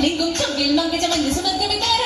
링궁 청길 만개장한 유소만 때문에